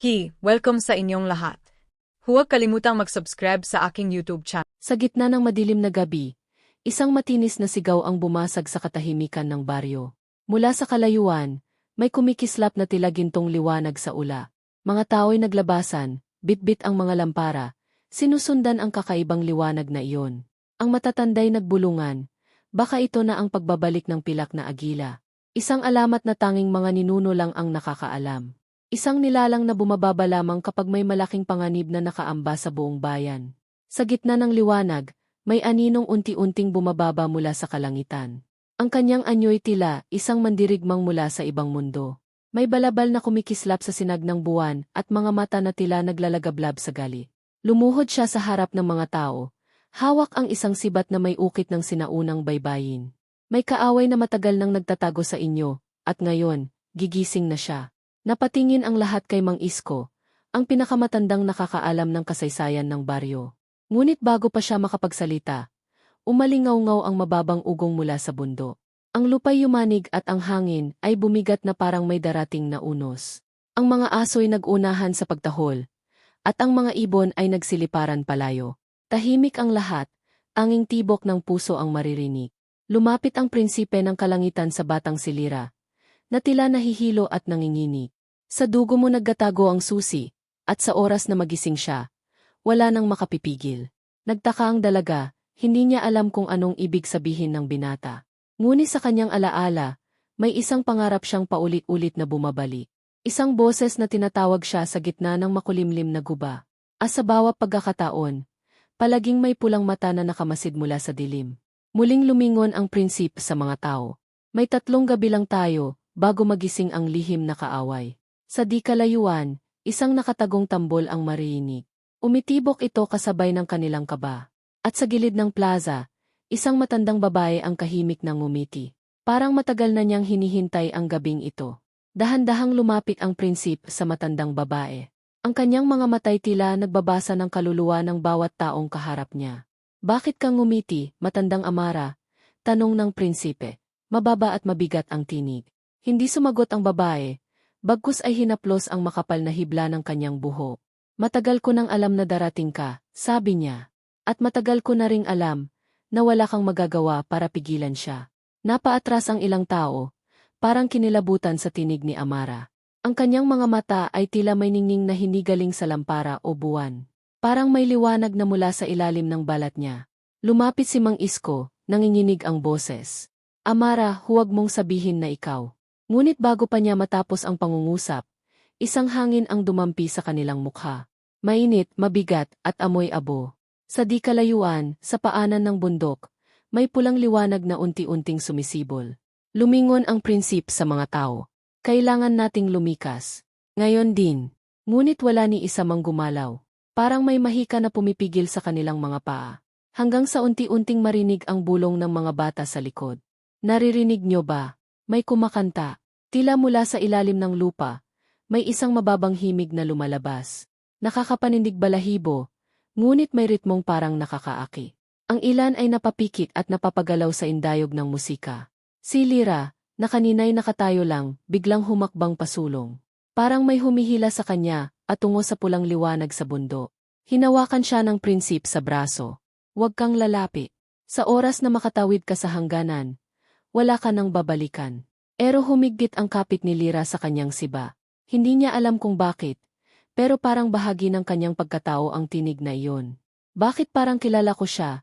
Hi, welcome sa inyong lahat. Huwag kalimutang mag-subscribe sa aking YouTube channel. Sa gitna ng madilim na gabi, isang matinis na sigaw ang bumasag sa katahimikan ng baryo. Mula sa kalayuan, may kumikislap na tila gintong liwanag sa ula. Mga tao'y naglabasan, bitbit ang mga lampara, sinusundan ang kakaibang liwanag na iyon. Ang matatanday nagbulungan, baka ito na ang pagbabalik ng pilak na agila. Isang alamat na tanging mga ninuno lang ang nakakaalam. Isang nilalang na bumababa lamang kapag may malaking panganib na nakaamba sa buong bayan. Sa gitna ng liwanag, may aninong unti-unting bumababa mula sa kalangitan. Ang kanyang anyo'y tila, isang mandirigmang mula sa ibang mundo. May balabal na kumikislap sa sinag ng buwan at mga mata na tila naglalagablab sa gali. Lumuhod siya sa harap ng mga tao. Hawak ang isang sibat na may ukit ng sinaunang baybayin. May kaaway na matagal nang nagtatago sa inyo, at ngayon, gigising na siya. Napatingin ang lahat kay Mang Isko, ang pinakamatandang nakakaalam ng kasaysayan ng baryo. Ngunit bago pa siya makapagsalita, umalingaw-ngaw ang mababang ugong mula sa bundo. Ang lupay yumanig at ang hangin ay bumigat na parang may darating na unos. Ang mga aso'y nagunahan sa pagtahol, at ang mga ibon ay nagsiliparan palayo. Tahimik ang lahat, anging tibok ng puso ang maririnig. Lumapit ang prinsipe ng kalangitan sa batang silira, na tila nahihilo at nanginginig. Sa dugo mo naggatago ang susi, at sa oras na magising siya, wala nang makapipigil. Nagtaka ang dalaga, hindi niya alam kung anong ibig sabihin ng binata. Ngunit sa kanyang alaala, may isang pangarap siyang paulit-ulit na bumabalik. Isang boses na tinatawag siya sa gitna ng makulimlim na guba. As sa bawat pagkakataon, palaging may pulang mata na nakamasid mula sa dilim. Muling lumingon ang prinsip sa mga tao. May tatlong gabi lang tayo, bago magising ang lihim na kaaway. Sa di kalayuan, isang nakatagong tambol ang mariinig. Umitibok ito kasabay ng kanilang kaba. At sa gilid ng plaza, isang matandang babae ang kahimik ng ngumiti. Parang matagal na niyang hinihintay ang gabing ito. Dahan-dahang lumapit ang prinsip sa matandang babae. Ang kanyang mga matay tila nagbabasa ng kaluluwa ng bawat taong kaharap niya. Bakit kang ngumiti, matandang amara? Tanong ng prinsipe. Mababa at mabigat ang tinig. Hindi sumagot ang babae, bagkus ay hinaplos ang makapal na hibla ng kanyang buho. Matagal ko nang alam na darating ka, sabi niya. At matagal ko na ring alam, na wala kang magagawa para pigilan siya. Napaatras ang ilang tao, parang kinilabutan sa tinig ni Amara. Ang kanyang mga mata ay tila may ningning na hinigaling sa lampara o buwan. Parang may liwanag na mula sa ilalim ng balat niya. Lumapit si Mang Isko, nanginginig ang boses. Amara, huwag mong sabihin na ikaw. Ngunit bago pa niya matapos ang pangungusap, isang hangin ang dumampi sa kanilang mukha. Mainit, mabigat, at amoy abo. Sa di kalayuan, sa paanan ng bundok, may pulang liwanag na unti-unting sumisibol. Lumingon ang prinsip sa mga tao. Kailangan nating lumikas. Ngayon din. Ngunit wala ni isa mang gumalaw. Parang may mahika na pumipigil sa kanilang mga paa. Hanggang sa unti-unting marinig ang bulong ng mga bata sa likod. Naririnig nyo ba? May kumakanta. Tila mula sa ilalim ng lupa, may isang mababang himig na lumalabas. Nakakapanindig balahibo, ngunit may ritmong parang nakakaaki. Ang ilan ay napapikit at napapagalaw sa indayog ng musika. Si Lira, na kanina'y nakatayo lang, biglang humakbang pasulong. Parang may humihila sa kanya, at tungo sa pulang liwanag sa bundo. Hinawakan siya ng prinsip sa braso. Huwag kang lalapi. Sa oras na makatawid ka sa hangganan, wala ka nang babalikan. Ero humigpit ang kapit ni Lira sa kanyang siba. Hindi niya alam kung bakit, pero parang bahagi ng kanyang pagkatao ang tinig na iyon. Bakit parang kilala ko siya?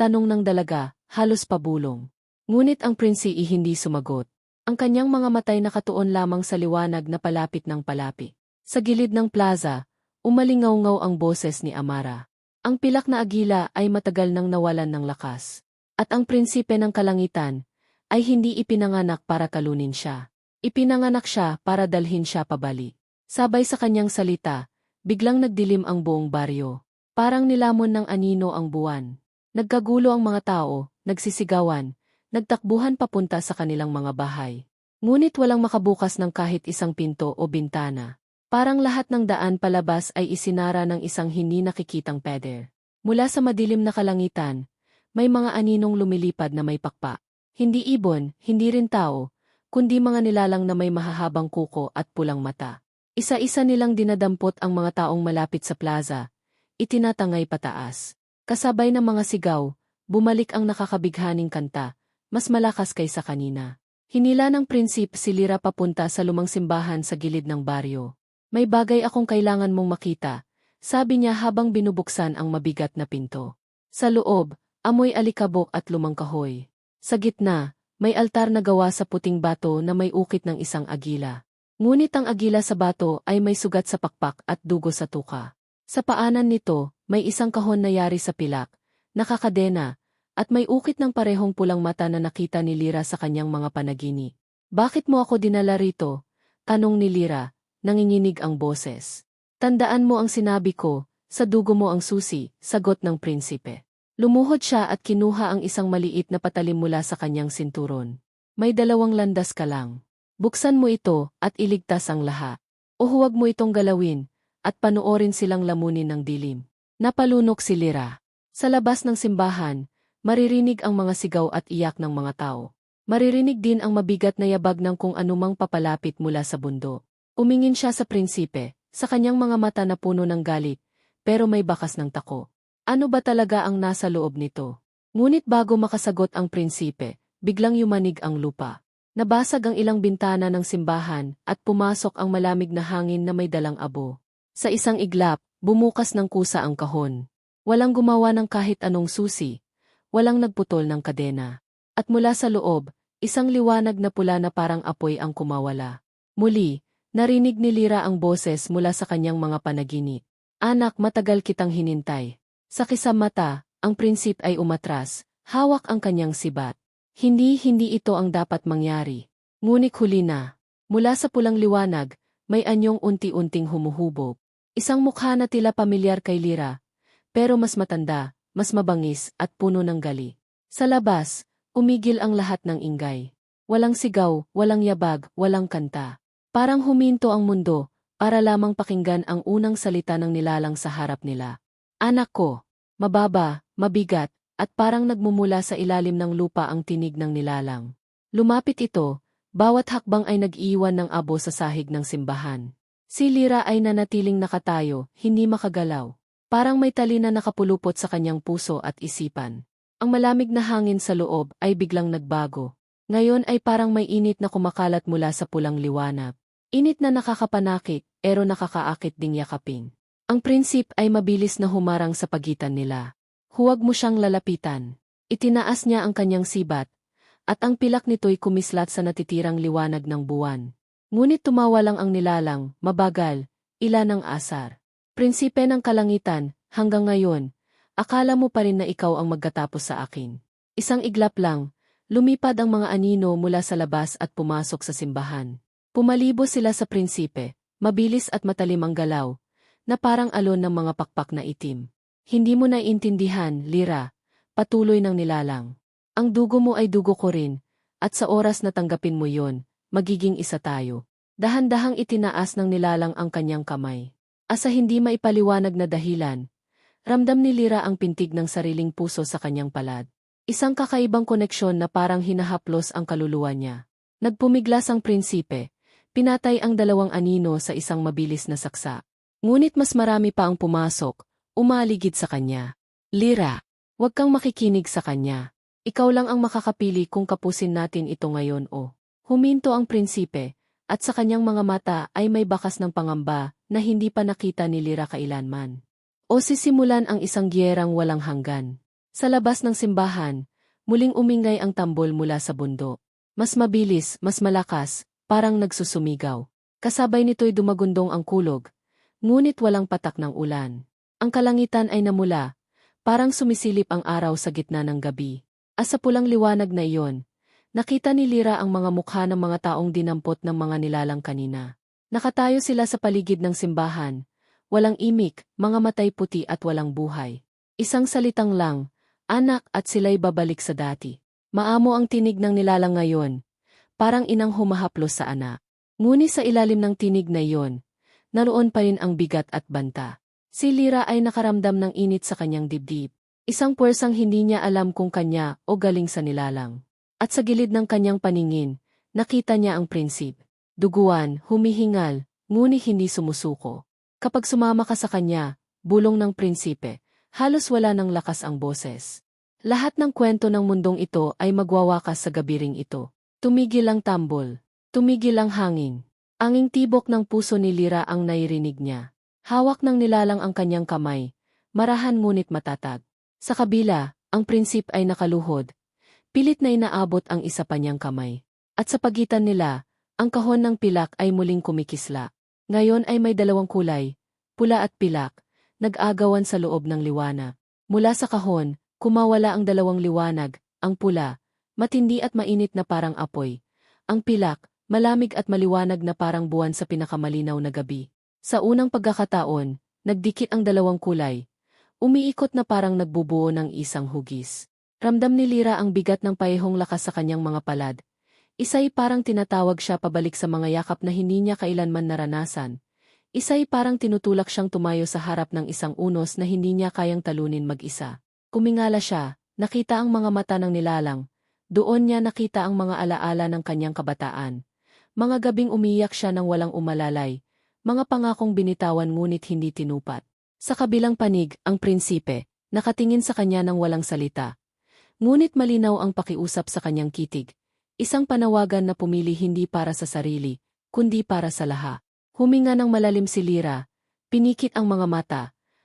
Tanong ng dalaga, halos pabulong. Ngunit ang prinsi hindi sumagot. Ang kanyang mga matay nakatuon lamang sa liwanag na palapit ng palapit. Sa gilid ng plaza, umalingaw-ngaw ang boses ni Amara. Ang pilak na agila ay matagal nang nawalan ng lakas. At ang prinsipe ng kalangitan ay hindi ipinanganak para kalunin siya. Ipinanganak siya para dalhin siya pabali. Sabay sa kanyang salita, biglang nagdilim ang buong baryo. Parang nilamon ng anino ang buwan. Nagkagulo ang mga tao, nagsisigawan, nagtakbuhan papunta sa kanilang mga bahay. Ngunit walang makabukas ng kahit isang pinto o bintana. Parang lahat ng daan palabas ay isinara ng isang hindi nakikitang peder. Mula sa madilim na kalangitan, may mga aninong lumilipad na may pakpa. Hindi ibon, hindi rin tao, kundi mga nilalang na may mahahabang kuko at pulang mata. Isa-isa nilang dinadampot ang mga taong malapit sa plaza, itinatangay pataas. Kasabay ng mga sigaw, bumalik ang nakakabighaning kanta, mas malakas kaysa kanina. Hinila ng prinsip si Lira papunta sa lumang simbahan sa gilid ng baryo. May bagay akong kailangan mong makita, sabi niya habang binubuksan ang mabigat na pinto. Sa loob, amoy alikabok at lumang kahoy. Sa gitna, may altar na gawa sa puting bato na may ukit ng isang agila. Ngunit ang agila sa bato ay may sugat sa pakpak at dugo sa tuka. Sa paanan nito, may isang kahon na yari sa pilak, nakakadena, at may ukit ng parehong pulang mata na nakita ni Lira sa kanyang mga panagini. Bakit mo ako dinala rito? Tanong ni Lira, nanginginig ang boses. Tandaan mo ang sinabi ko, sa dugo mo ang susi, sagot ng prinsipe. Lumuhod siya at kinuha ang isang maliit na patalim mula sa kanyang sinturon. May dalawang landas ka lang. Buksan mo ito at iligtas ang lahat. O huwag mo itong galawin, at panoorin silang lamunin ng dilim. Napalunok si Lira. Sa labas ng simbahan, maririnig ang mga sigaw at iyak ng mga tao. Maririnig din ang mabigat na yabag ng kung anumang papalapit mula sa bundo. Umingin siya sa prinsipe, sa kanyang mga mata na puno ng galit, pero may bakas ng tako. Ano ba talaga ang nasa loob nito? Ngunit bago makasagot ang prinsipe, biglang yumanig ang lupa. Nabasag ang ilang bintana ng simbahan at pumasok ang malamig na hangin na may dalang abo. Sa isang iglap, bumukas ng kusa ang kahon. Walang gumawa ng kahit anong susi. Walang nagputol ng kadena. At mula sa loob, isang liwanag na pula na parang apoy ang kumawala. Muli, narinig ni Lira ang boses mula sa kanyang mga panaginip. Anak, matagal kitang hinintay. Sa kisam mata, ang prinsip ay umatras, hawak ang kanyang sibat. Hindi, hindi ito ang dapat mangyari. Ngunit huli na. Mula sa pulang liwanag, may anyong unti-unting humuhubog. Isang mukha na tila pamilyar kay Lira, pero mas matanda, mas mabangis at puno ng gali. Sa labas, umigil ang lahat ng ingay. Walang sigaw, walang yabag, walang kanta. Parang huminto ang mundo, para lamang pakinggan ang unang salita ng nilalang sa harap nila. Anak ko, mababa, mabigat, at parang nagmumula sa ilalim ng lupa ang tinig ng nilalang. Lumapit ito, bawat hakbang ay nag-iwan ng abo sa sahig ng simbahan. Si Lira ay nanatiling nakatayo, hindi makagalaw. Parang may tali na nakapulupot sa kanyang puso at isipan. Ang malamig na hangin sa loob ay biglang nagbago. Ngayon ay parang may init na kumakalat mula sa pulang liwanag. Init na nakakapanakit, pero nakakaakit ding yakapin. Ang prinsip ay mabilis na humarang sa pagitan nila. Huwag mo siyang lalapitan. Itinaas niya ang kanyang sibat, at ang pilak nito'y kumislat sa natitirang liwanag ng buwan. Ngunit tumawa lang ang nilalang, mabagal, ilan ang asar. Prinsipe ng kalangitan, hanggang ngayon, akala mo pa rin na ikaw ang magkatapos sa akin. Isang iglap lang, lumipad ang mga anino mula sa labas at pumasok sa simbahan. Pumalibo sila sa prinsipe, mabilis at matalim ang galaw, na parang alon ng mga pakpak na itim. Hindi mo naiintindihan, Lira, patuloy ng nilalang. Ang dugo mo ay dugo ko rin, at sa oras na tanggapin mo yon, magiging isa tayo. Dahan-dahang itinaas ng nilalang ang kanyang kamay. Asa hindi maipaliwanag na dahilan, ramdam ni Lira ang pintig ng sariling puso sa kanyang palad. Isang kakaibang koneksyon na parang hinahaplos ang kaluluwa niya. Nagpumiglas ang prinsipe, pinatay ang dalawang anino sa isang mabilis na saksa. Ngunit mas marami pa ang pumasok, umaligid sa kanya. Lira, huwag kang makikinig sa kanya. Ikaw lang ang makakapili kung kapusin natin ito ngayon o. Huminto ang prinsipe, at sa kanyang mga mata ay may bakas ng pangamba na hindi pa nakita ni Lira kailanman. O sisimulan ang isang giyerang walang hanggan. Sa labas ng simbahan, muling umingay ang tambol mula sa bundo. Mas mabilis, mas malakas, parang nagsusumigaw. Kasabay nito'y dumagundong ang kulog, ngunit walang patak ng ulan. Ang kalangitan ay namula, parang sumisilip ang araw sa gitna ng gabi. As sa pulang liwanag na iyon, Nakita ni Lira ang mga mukha ng mga taong dinampot ng mga nilalang kanina. Nakatayo sila sa paligid ng simbahan. Walang imik, mga matay puti at walang buhay. Isang salitang lang, anak at sila'y babalik sa dati. Maamo ang tinig ng nilalang ngayon. Parang inang humahaplos sa anak. Ngunit sa ilalim ng tinig na iyon, naroon pa rin ang bigat at banta. Si Lira ay nakaramdam ng init sa kanyang dibdib. Isang puwersang hindi niya alam kung kanya o galing sa nilalang. At sa gilid ng kanyang paningin, nakita niya ang prinsip. Duguan, humihingal, ngunit hindi sumusuko. Kapag sumama ka sa kanya, bulong ng prinsipe, halos wala ng lakas ang boses. Lahat ng kwento ng mundong ito ay magwawakas sa gabiring ito. Tumigil ang tambol. Tumigil ang hangin. Anging tibok ng puso ni Lira ang nairinig niya. Hawak ng nilalang ang kanyang kamay. Marahan ngunit matatag. Sa kabila, ang prinsip ay nakaluhod. Pilit na inaabot ang isa pa niyang kamay. At sa pagitan nila, ang kahon ng pilak ay muling kumikisla. Ngayon ay may dalawang kulay, pula at pilak, nag-agawan sa loob ng liwanag. Mula sa kahon, kumawala ang dalawang liwanag, ang pula, matindi at mainit na parang apoy. Ang pilak, malamig at maliwanag na parang buwan sa pinakamalinaw na gabi. Sa unang pagkakataon, nagdikit ang dalawang kulay. Umiikot na parang nagbubuo ng isang hugis. Ramdam ni Lira ang bigat ng payehong lakas sa kanyang mga palad. Isa'y parang tinatawag siya pabalik sa mga yakap na hindi niya kailanman naranasan. Isa'y parang tinutulak siyang tumayo sa harap ng isang unos na hindi niya kayang talunin mag-isa. Kumingala siya, nakita ang mga mata ng nilalang. Doon niya nakita ang mga alaala ng kanyang kabataan. Mga gabing umiyak siya ng walang umalalay. Mga pangakong binitawan ngunit hindi tinupat. Sa kabilang panig, ang prinsipe, nakatingin sa kanya ng walang salita. Ngunit malinaw ang pakiusap sa kanyang kitig. Isang panawagan na pumili hindi para sa sarili, kundi para sa laha. Huminga ng malalim si Lira, pinikit ang mga mata,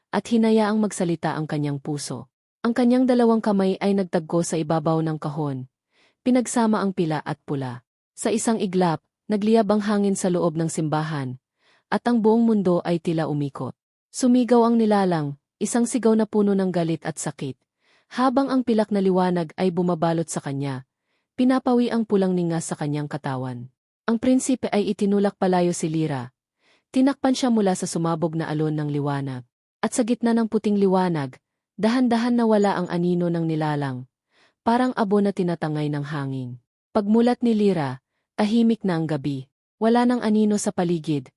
at hinayaang magsalita ang kanyang puso. Ang kanyang dalawang kamay ay nagtagko sa ibabaw ng kahon. Pinagsama ang pila at pula. Sa isang iglap, nagliyab ang hangin sa loob ng simbahan, at ang buong mundo ay tila umikot. Sumigaw ang nilalang, isang sigaw na puno ng galit at sakit. Habang ang pilak na liwanag ay bumabalot sa kanya, pinapawi ang pulang ninga sa kanyang katawan. Ang prinsipe ay itinulak palayo si Lira. Tinakpan siya mula sa sumabog na alon ng liwanag. At sa gitna ng puting liwanag, dahan-dahan nawala ang anino ng nilalang. Parang abo na tinatangay ng hangin. Pagmulat ni Lira, tahimik na ang gabi. Wala nang anino sa paligid.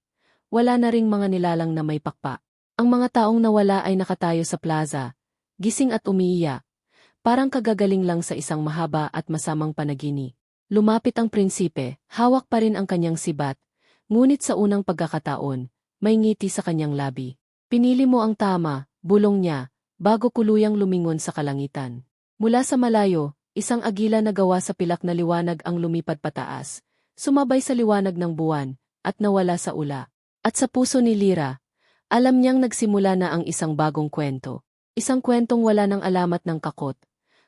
Wala na ring mga nilalang na may pakpa. Ang mga taong nawala ay nakatayo sa plaza, gising at umiiyak. Parang kagagaling lang sa isang mahaba at masamang panagini. Lumapit ang prinsipe, hawak pa rin ang kanyang sibat, ngunit sa unang pagkakataon, may ngiti sa kanyang labi. Pinili mo ang tama, bulong niya, bago kuluyang lumingon sa kalangitan. Mula sa malayo, isang agila na gawa sa pilak na liwanag ang lumipad pataas, sumabay sa liwanag ng buwan, at nawala sa ula. At sa puso ni Lira, alam niyang nagsimula na ang isang bagong kwento. Isang kwentong wala ng alamat ng kakot,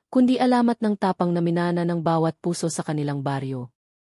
kundi alamat ng tapang na minana ng bawat puso sa kanilang baryo.